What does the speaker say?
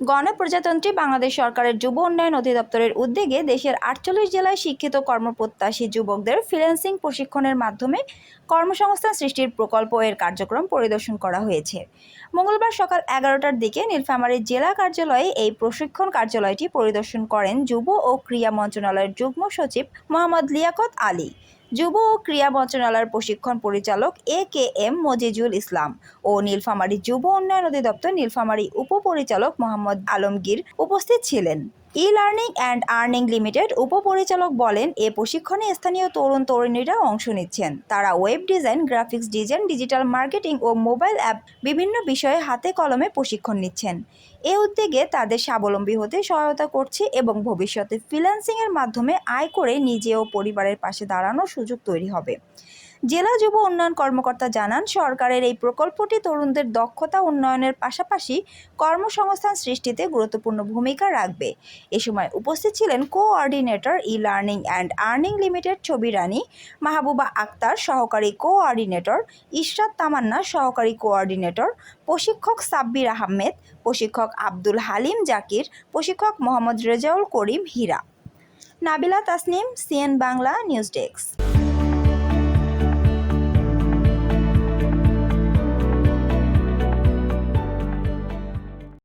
গণপ্রজাতন্ত্রী বাংলাদেশ সরকারের যুব উন্নয়ন অধিদপ্তরের উদ্যোগে দেশের আটচল্লিশ জেলায় শিক্ষিত কর্মপ্রত্যাশী যুবকদের ফ্রিল্যান্সিং প্রশিক্ষণের মাধ্যমে কর্মসংস্থান সৃষ্টির প্রকল্প এর কার্যক্রম পরিদর্শন করা হয়েছে। মঙ্গলবার সকাল এগারোটার দিকে নীলফামারী জেলা কার্যালয়ে এই প্রশিক্ষণ কার্যালয়টি পরিদর্শন করেন যুব ও ক্রীড়া মন্ত্রণালয়ের যুগ্ম সচিব মোহাম্মদ লিয়াকত আলী। যুব ও ক্রীড়া মন্ত্রণালয়ের প্রশিক্ষণ পরিচালক এ কে এম মজিজুল ইসলাম ও নীলফামারী যুব উন্নয়ন অধিদপ্তর নীলফামারী উপপরিচালক মোহাম্মদ আলমগীর উপস্থিত ছিলেন। E learning and earning limited উপপরিচালক বলেন, এ প্রশিক্ষণে স্থানীয় তরুণ তরুণীরা অংশ নিচ্ছেন। তারা web design, graphics design, digital marketing ও মোবাইল অ্যাপ বিভিন্ন বিষয়ে হাতে কলমে প্রশিক্ষণ নিচ্ছেন। এ উদ্যোগে তাদের স্বাবলম্বী হতে সহায়তা করছে এবং ভবিষ্যতে ফ্রিল্যান্সিংয়ের মাধ্যমে আয় করে নিজে ও পরিবারের পাশে দাঁড়ানোর সুযোগ তৈরি হবে। জেলা যুব উন্নয়ন কর্মকর্তা জানান, সরকারের এই প্রকল্পটি তরুণদের দক্ষতা উন্নয়নের পাশাপাশি কর্মসংস্থান সৃষ্টিতে গুরুত্বপূর্ণ ভূমিকা রাখবে। এ সময় উপস্থিত ছিলেন coordinator e learning and earning limited Chhobi Rani, Mahbuba Akter সহকারী কোঅর্ডিনেটর ইশরাত তামান্না সহকারী কোঅর্ডিনেটর, প্রশিক্ষক সাব্বির আহমেদ, প্রশিক্ষক আব্দুল হালিম জাকির, প্রশিক্ষক Mohammad Rezaul Karim Hira. Nabila Tasnim, CN Bangla, news desk.